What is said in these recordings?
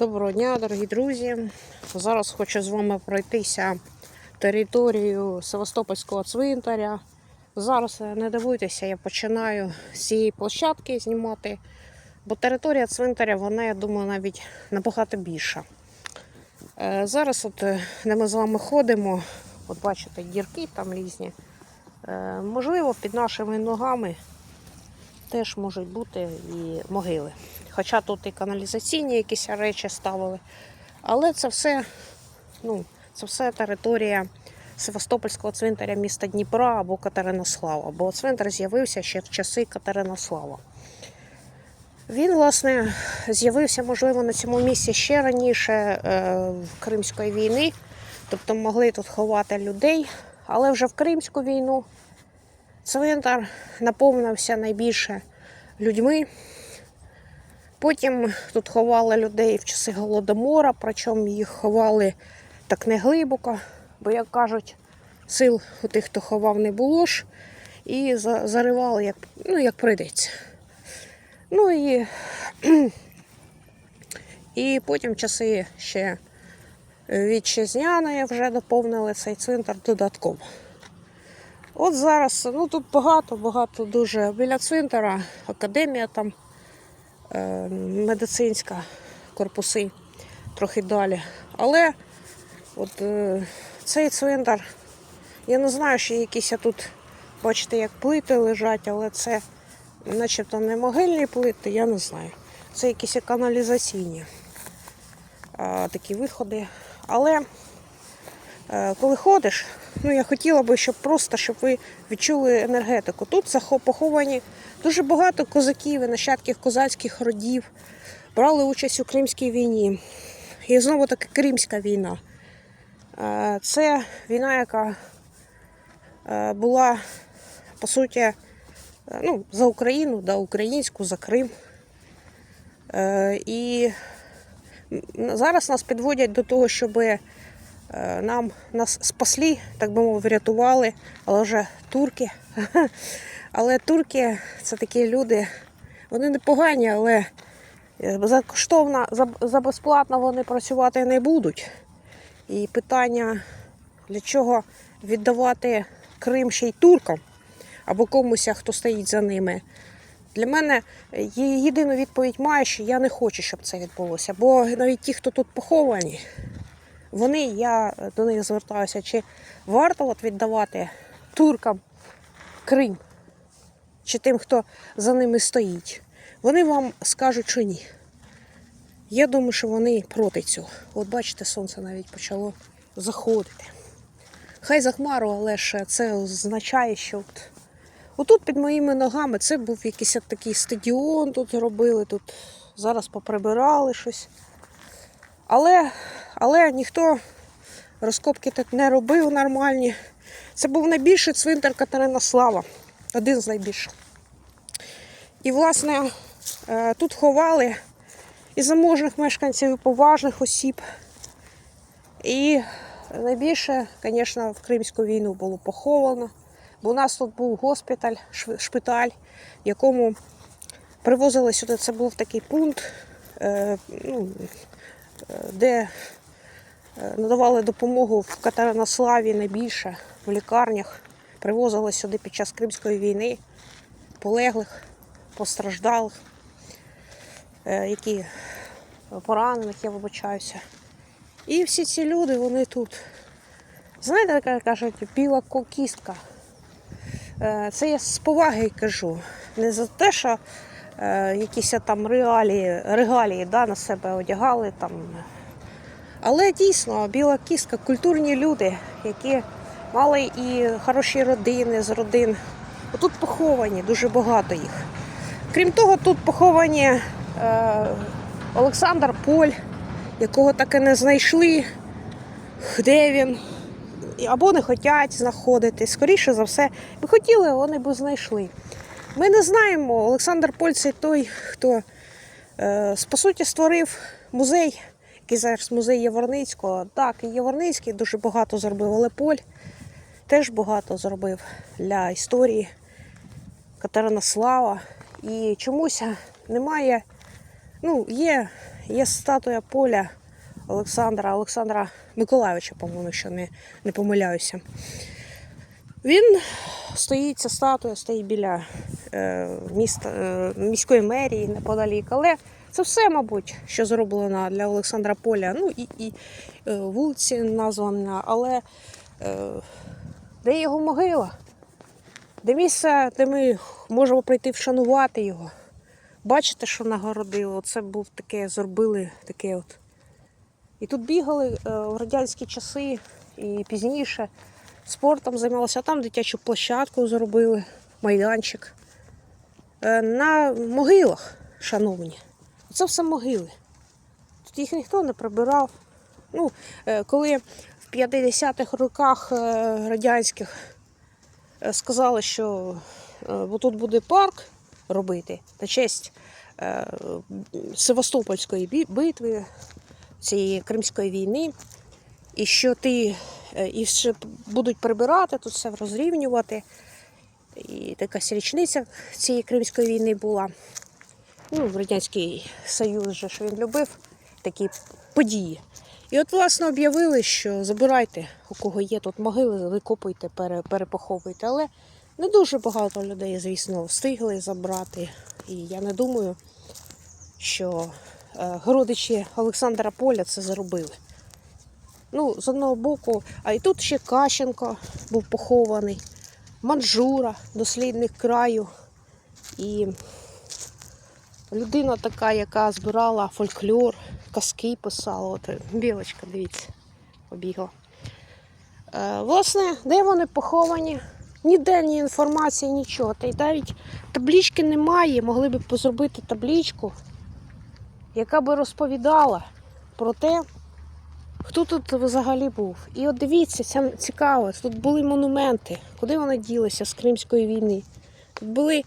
Доброго дня, дорогі друзі. Зараз хочу з вами пройтися територією Севастопольського цвинтаря. Зараз е, не дивуйтеся, я починаю з цієї площадки знімати, бо територія цвинтаря, вона, я думаю, навіть набагато більша. Е, Зараз, от, е, де ми з вами ходимо, от бачите, дірки там різні. Можливо, під нашими ногами теж можуть бути і могили. Хоча тут і каналізаційні якісь речі ставили. Але це все, ну, це все територія Севастопольського цвинтаря міста Дніпра або Катеринослава. Бо цвинтар з'явився ще в часи Катеринослава. Він, власне, з'явився, можливо, на цьому місці ще раніше е, Кримської війни. Тобто могли тут ховати людей. Але вже в Кримську війну цвинтар наповнився найбільше людьми. Потім тут ховали людей в часи Голодомора, причому їх ховали так не глибоко, бо, як кажуть, сил у тих, хто ховав, не було ж, і заривали, як, ну, як прийдеться. Ну і, і потім часи ще вітчизняної вже доповнили цей цвинтар додатково. От зараз, ну тут багато, багато дуже біля цвинтара, академія там медицинська, корпуси трохи далі. Але от е, цей цвинтар, я не знаю, що якісь тут, бачите, як плити лежать, але це начебто не могильні плити, я не знаю. Це якісь каналізаційні такі виходи. Але е, коли ходиш, ну я хотіла би, щоб просто щоб ви відчули енергетику. Тут поховані дуже багато козаків і нащадків козацьких родів, брали участь у Кримській війні. І знову таки Кримська війна. Е, Це війна, яка е, була по суті е, ну, за Україну, да, українську, за Крим. І зараз нас підводять до того, щоб нам нас спасли, так би мовити, врятували, але вже турки. Але турки це такі люди, вони непогані, але е, безкоштовно, за, за безплатно вони працювати не будуть. І питання, для чого віддавати Крим ще й туркам або комусь, хто стоїть за ними. Для мене є- єдину відповідь має, що я не хочу, щоб це відбулося. Бо навіть ті, хто тут поховані, вони, я до них звертаюся, чи варто от віддавати туркам Крим, чи тим, хто за ними стоїть. Вони вам скажуть, що ні. Я думаю, що вони проти цього. От бачите, сонце навіть почало заходити. Хай за хмару, але ж це означає, що от, отут під моїми ногами це був якийсь такий стадіон, тут зробили, тут зараз поприбирали щось. Але, але ніхто розкопки тут не робив нормальні. Це був найбільший цвинтар Катеринослава, один з найбільших. І, власне, е, тут ховали і заможних мешканців, і поважних осіб. І найбільше, звісно, в Кримську війну було поховано. Бо у нас тут був госпіталь, шпиталь, в якому привозили сюди. Це був такий пункт, е, ну, е, де надавали допомогу в Катеринославі найбільше, в лікарнях. Привозили сюди під час Кримської війни полеглих, постраждалих, е, які поранених, я вибачаюся. І всі ці люди, вони тут. Знаєте, така кажуть, біла ко- кістка. Е, Це я з поваги кажу. Не за те, що е, якісь там регалії, регалії да, на себе одягали. Там. Але дійсно, біла кістка, культурні люди, які мали і хороші родини з родин. Тут поховані дуже багато їх. Крім того, тут поховані е, Олександр Поль, якого так і не знайшли, де він. Або не хочуть знаходити. Скоріше за все, би хотіли, вони б знайшли. Ми не знаємо. Олександр Поль це той, хто е, по суті створив музей, який зараз музей Яворницького. Так, і Яворницький дуже багато зробив, але Поль теж багато зробив для історії Катеринослава. І чомусь немає, ну, є є статуя поля Олександра, Олександра Миколайовича, по-моєму, що не, не помиляюся. Він стоїть, ця статуя стоїть біля е, міста, е, міської мерії неподалік. Але це все, мабуть, що зроблено для Олександра Поля. Ну і, і е, вулиці названа, але е, де його могила? Де місце, де ми можемо прийти вшанувати його. Бачите, що нагородило? Це був таке, зробили таке от. І тут бігали е, в радянські часи і пізніше спортом займалися, а там дитячу площадку зробили, майданчик. Е, На могилах, шановні. Це все могили. Тут їх ніхто не прибирав. Ну, е, коли в 50-х роках е, радянських е, сказали, що тут буде парк робити на честь Севастопольської битви, цієї Кримської війни, і що ти і ще будуть прибирати, тут все розрівнювати. І така річниця цієї Кримської війни була. Ну, в Радянський Союз же що він любив такі події. І от, власне, об'явили, що забирайте, у кого є тут могили, викопуйте, пере- перепоховуйте. Але не дуже багато людей, звісно, встигли забрати. І я не думаю, що е, родичі Олександра Поля це зробили. Ну, з одного боку, а і тут ще Кащенко був похований, Манжура, дослідник краю. І людина така, яка збирала фольклор, казки писала. От білочка, дивіться, побігла. Е, власне, де вони поховані? Ніде ні інформації, нічого. Та й навіть таблічки немає. Могли б зробити таблічку, яка би розповідала про те, хто тут взагалі був. І от дивіться, це цікаво, тут були монументи. Куди вони ділися з Кримської війни? Тут були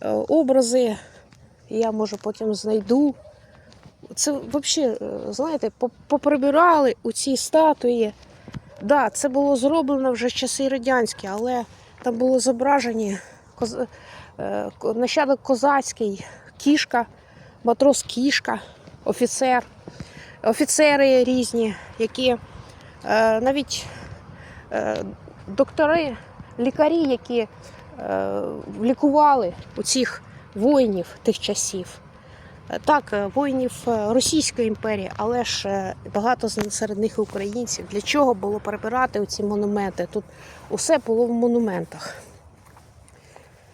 е, образи, я може потім знайду. Це взагалі, знаєте, поприбирали у ці статуї. Да, це було зроблено вже в часи радянські, але там було зображені коз... е, нащадок козацький, кішка, матрос кішка, офіцер, офіцери різні, які е, навіть е, доктори, лікарі, які е, лікували у цих воїнів тих часів. Е, Так, е, воїнів е, Російської імперії, але ж багато серед них українців. Для чого було перебирати ці монументи? Тут усе було в монументах.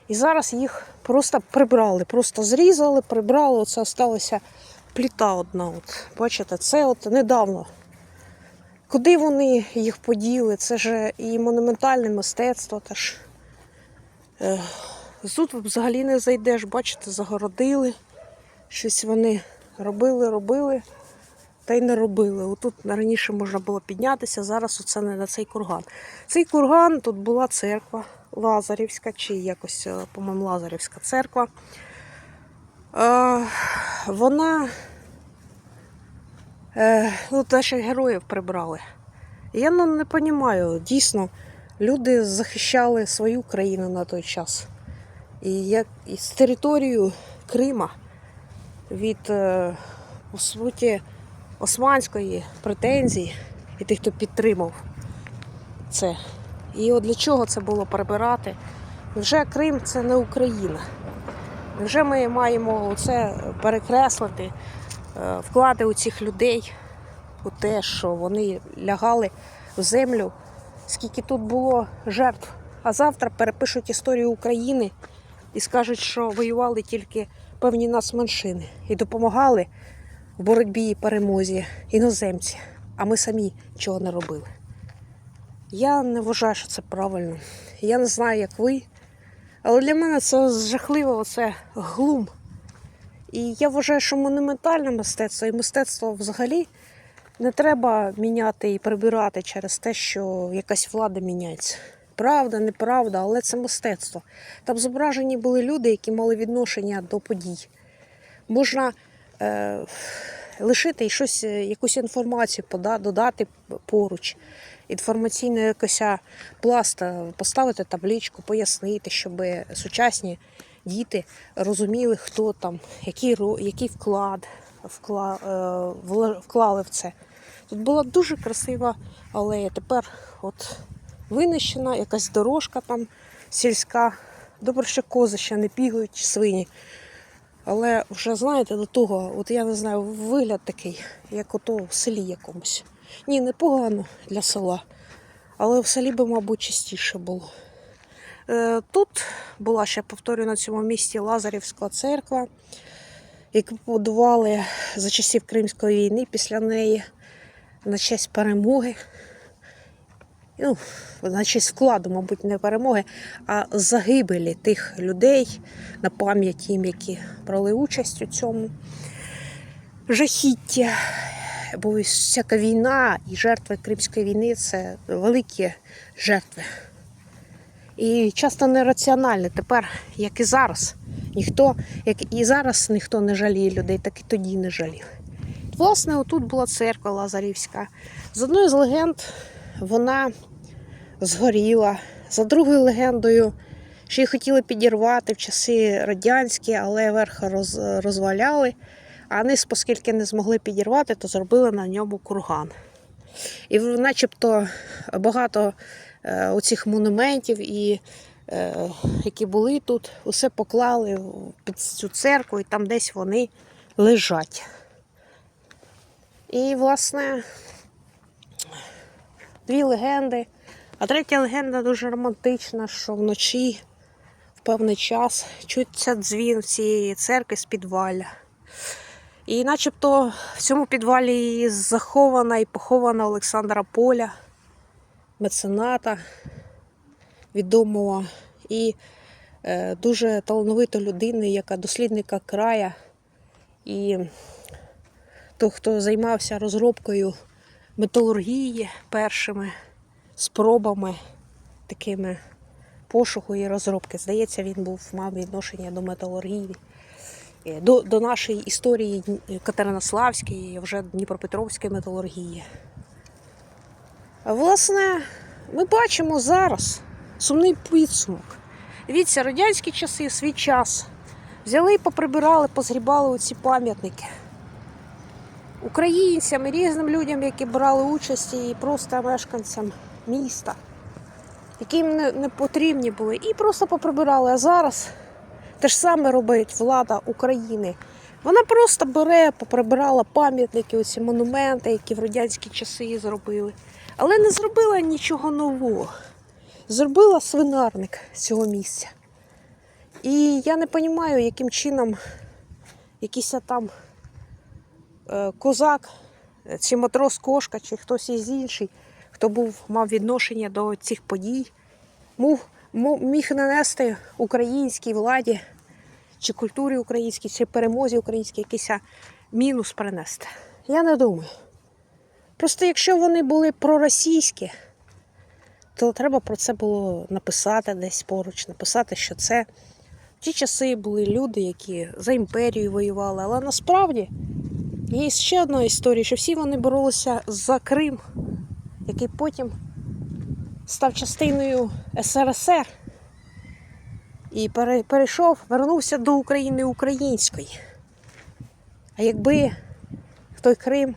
І зараз їх просто прибрали, просто зрізали, прибрали. Оце залишилася пліта одна. От. Бачите, це от недавно. Куди вони їх поділи? Це ж і монументальне мистецтво теж. Тут взагалі не зайдеш, бачите, загородили. Щось вони робили, робили, та й не робили. Отут раніше можна було піднятися, зараз оце не на цей курган. Цей курган тут була церква Лазарівська, чи якось, е, по-моєму, Лазарівська церква. Е, вона е, ну, теж героїв прибрали. Я ну, не розумію, дійсно, люди захищали свою країну на той час. І як і з територію Крима від, е, по суті, османської претензій і тих, хто підтримав це. І от для чого це було прибирати? Вже Крим це не Україна. Вже ми маємо це перекреслити, е, вклади у цих людей у те, що вони лягали в землю, скільки тут було жертв. А завтра перепишуть історію України і скажуть, що воювали тільки певні нацменшини і допомагали в боротьбі і перемозі іноземці, а ми самі чого не робили. Я не вважаю, що це правильно. Я не знаю, як ви, але для мене це жахливо, оце глум. І я вважаю, що монументальне мистецтво і мистецтво взагалі не треба міняти і прибирати через те, що якась влада міняється. Правда, неправда, але це мистецтво. Там зображені були люди, які мали відношення до подій. Можна е, лишити і щось, е, якусь інформацію пода, додати поруч. Інформаційна якась пласт, е, поставити табличку, пояснити, щоб сучасні діти розуміли, хто там, який, який вклад вкла, е, вклали в це. Тут була дуже красива алея. Тепер от винищена, якась дорожка там сільська. Добре, що кози ще не бігають, свині. Але вже знаєте, до того, от я не знаю, вигляд такий, як ото в селі якомусь. Ні, непогано для села. Але в селі би, мабуть, частіше було. Е, Тут була ще повторюю на цьому місці Лазарівська церква, яку побудували за часів Кримської війни після неї на честь перемоги. Ну, на честь вкладу, мабуть, не перемоги, а загибелі тих людей на пам'ять їм, які брали участь у цьому жахітті. Бо всяка війна і жертви Кримської війни це великі жертви. І часто нераціональне. Тепер, як і зараз, ніхто, як і зараз ніхто не жаліє людей, так і тоді не жалів. Власне, отут була церква Лазарівська. З одної з легенд вона згоріла. За другою легендою, що її хотіли підірвати в часи радянські, але верх роз, розваляли. А низ, оскільки не змогли підірвати, то зробили на ньому курган. І начебто багато е, оцих монументів, і, е, які були тут, усе поклали під цю церкву, і там десь вони лежать. І, власне, дві легенди. А третя легенда дуже романтична, що вночі в певний час чується дзвін цієї церкви з підвалля. І начебто в цьому підвалі захована і похована Олександра Поля, мецената відомого і е, дуже талановитої людини, яка дослідника края. І той, хто займався розробкою металургії першими спробами такими пошуку і розробки. Здається, він був мав відношення до металургії. Е, До, до нашої історії Катеринославської, вже Дніпропетровської металургії. Власне, ми бачимо зараз сумний підсумок. Дивіться, радянські часи, свій час. Взяли і поприбирали, позгрібали оці пам'ятники. Українцям і різним людям, які брали участь, і просто мешканцям міста, яким не, не потрібні були, і просто поприбирали. А зараз те ж саме робить влада України. Вона просто бере, поприбирала пам'ятники, оці монументи, які в радянські часи зробили. Але не зробила нічого нового. Зробила свинарник цього місця. І я не розумію, яким чином якийсь там е, козак, е, чи матрос кошка, чи хтось із інший, хто був, мав відношення до цих подій, мог, мо- міг нанести українській владі, чи культурі українській, чи перемозі українській якийсь мінус принести. Я не думаю. Просто якщо вони були проросійські, то треба про це було написати десь поруч, написати, що це в ті часи були люди, які за імперію воювали. Але насправді є ще одна історія, що всі вони боролися за Крим, який потім став частиною СРСР і перейшов, вернувся до України української. А якби той Крим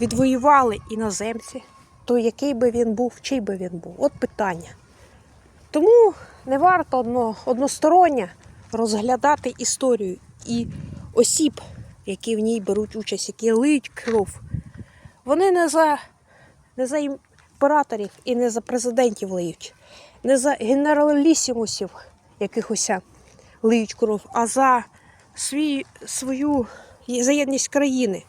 відвоювали іноземці, то який би він був, чий би він був? От питання. Тому не варто одно, односторонньо розглядати історію і осіб, які в ній беруть участь, які лиють кров. Вони не за, не за імператорів і не за президентів лиють, не за генералісімусів якихось лиють кров, а за свій, свою за єдність країни.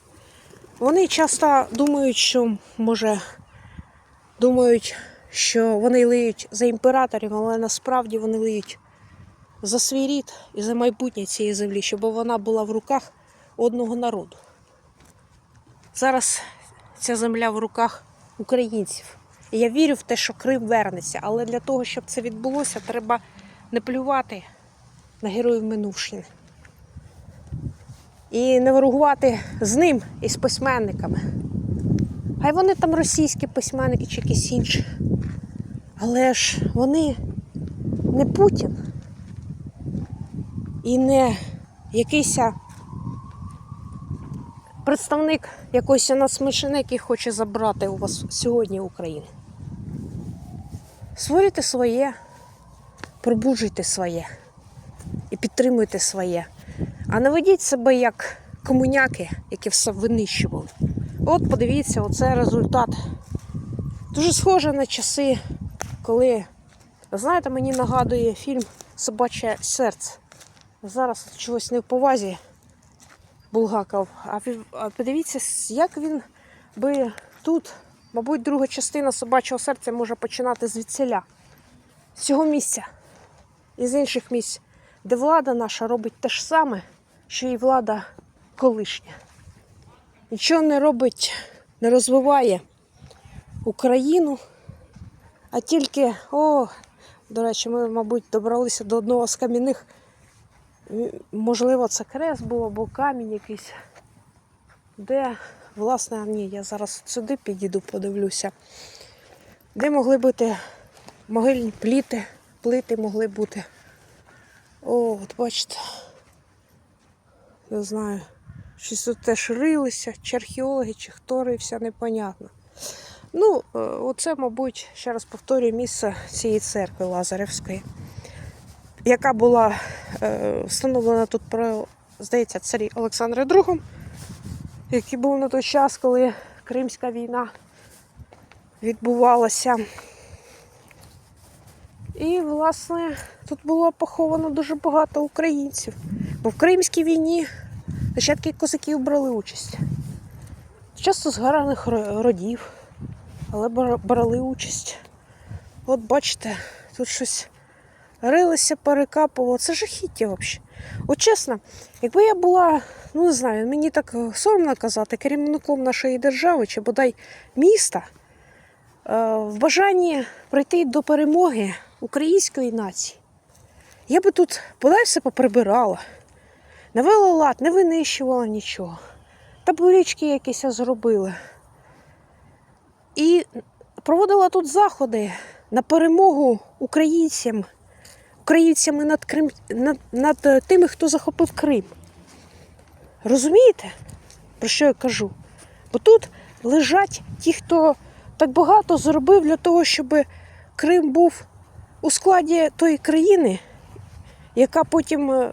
Вони часто думають, що може думають, що вони лиють за імператорів, але насправді вони лиють за свій рід і за майбутнє цієї землі, щоб вона була в руках одного народу. Зараз ця земля в руках українців. І я вірю в те, що Крим вернеться, але для того, щоб це відбулося, треба не плювати на героїв минувшини. І не ворогувати з ним і з письменниками. Хай вони там російські письменники чи якісь інші. Але ж вони не Путін і не якийсь представник якоїсь нацменшини, який хоче забрати у вас сьогодні Україну. Створюйте своє, пробуджуйте своє і підтримуйте своє. А не ведіть себе як комуняки, які все винищували. От подивіться, оце результат. Дуже схоже на часи, коли, знаєте, мені нагадує фільм Собаче серце. Зараз чогось не в повазі Булгаков. А подивіться, як він би тут, мабуть, друга частина собачого серця може починати звідсіля. З цього місця і з інших місць, де влада наша робить те ж саме, що і влада колишня. Нічого не робить, не розвиває Україну, а тільки, о, до речі, ми, мабуть, добралися до одного з кам'яних. Можливо, це крест був або камінь якийсь. Де, власне, ні, я зараз сюди підійду, подивлюся. Де могли бути могильні пліти, плити могли бути. О, от бачите. Не знаю. Щось тут теж рилися, чи археологи, чи хто рився, непонятно. Ну, е, оце, мабуть, ще раз повторюю, місце цієї церкви Лазаревської, яка була е, встановлена тут про, здається, царі Олександра II, який був на той час, коли Кримська війна відбувалася. І, власне, тут було поховано дуже багато українців. Бо в Кримській війні нащадки козаків брали участь. Часто з гарних родів, але брали участь. От бачите, тут щось рилися, перекапувало. Це жахіття взагалі. От чесно, якби я була, ну не знаю, мені так е, соромно казати, керівником нашої держави чи бодай міста, е, в бажанні прийти до перемоги української нації, я би тут бодай все поприбирала, навела лад, не винищувала нічого, таблички якісь зробила. І проводила тут заходи на перемогу українцям, українцями над, Крим, над, над е, тими, хто захопив Крим. Розумієте, про що я кажу? Бо тут лежать ті, хто так багато зробив для того, щоб Крим був у складі тої країни, яка потім, е,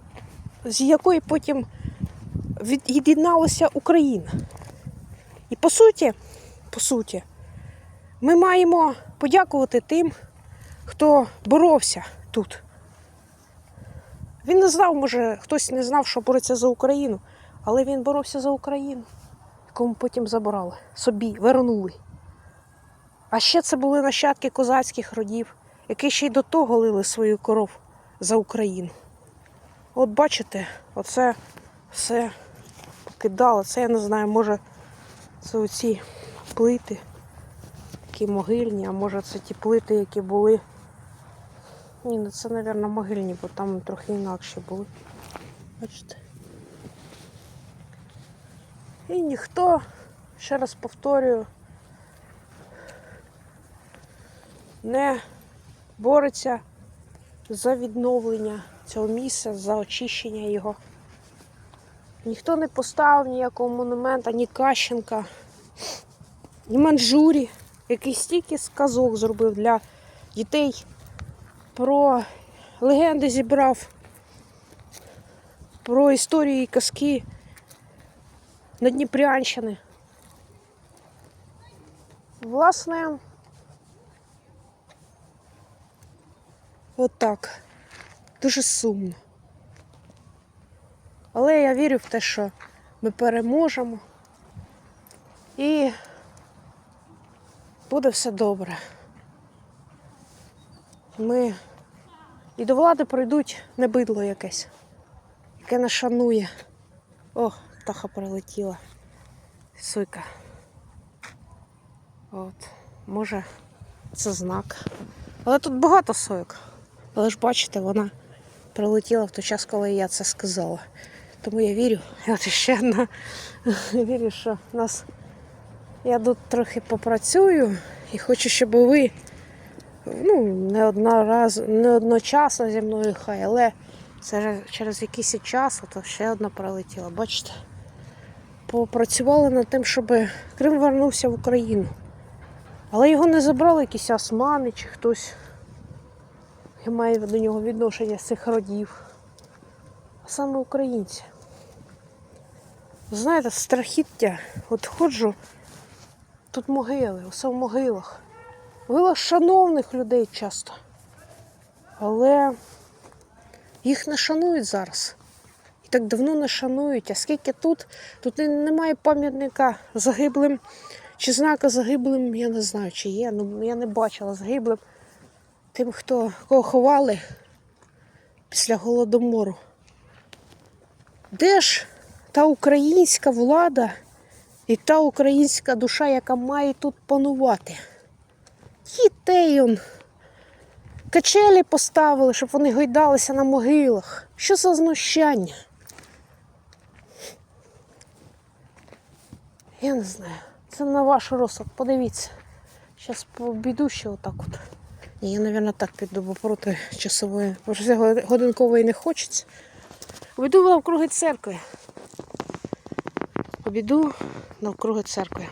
з якої потім від'єдналася Україна. І по суті, по суті, ми маємо подякувати тим, хто боровся тут. Він не знав, може, хтось не знав, що бореться за Україну, але він боровся за Україну, якому потім забрали, собі, вернули. А ще це були нащадки козацьких родів, які ще й до того лили свою кров за Україну. От бачите, оце все покидало. Це я не знаю, може це оці плити, які могильні, а може це ті плити, які були. Ні, ну це, мабуть, могильні, бо там трохи інакші були. Бачите. І ніхто, ще раз повторюю, не бореться за відновлення цього місця, за очищення його. Ніхто не поставив ніякого монумента, ні Кащенка, ні Манджурі, який стільки сказок зробив для дітей, про легенди зібрав, про історії і казки на Дніпрянщини. Власне, отак. Дуже сумно. Але я вірю в те, що ми переможемо і буде все добре. Ми і до влади прийдуть не бидло якесь, яке не шанує. О, птаха прилетіла. Суйка. От, може, це знак. Але тут багато сойок. Але ж бачите, вона прилетіла в той час, коли я це сказала. Тому я вірю. І от ще одна. Вірю, що нас. Я тут трохи попрацюю і хочу, щоб ви ну, не однораз, не одночасно зі мною хай, але це через якийсь час, то ще одна прилетіла. Бачите? попрацювали над тим, щоб Крим вернувся в Україну. Але його не забрали якісь османи чи хтось. Я маю до нього відношення з цих родів. А саме українці. Знаєте, страхіття. От ходжу, тут могили, усе в могилах. Могилах шановних людей часто. Але їх не шанують зараз. І так давно не шанують. А скільки тут? Тут немає пам'ятника загиблим чи знака загиблим, я не знаю, чи є. Ну я не бачила загиблим. Тим, хто кого ховали після голодомору. Де ж та українська влада і та українська душа, яка має тут панувати? Дітей он. Качелі поставили, щоб вони гойдалися на могилах. Що за знущання? Я не знаю. Це на ваш розсуд. Подивіться. Зараз побіду ще отак от. Ні, я, мабуть, так піду, бо проти часової. Бо годинкової не хочеться. Обійду навкруги церкви. Обійду навкруги церкви.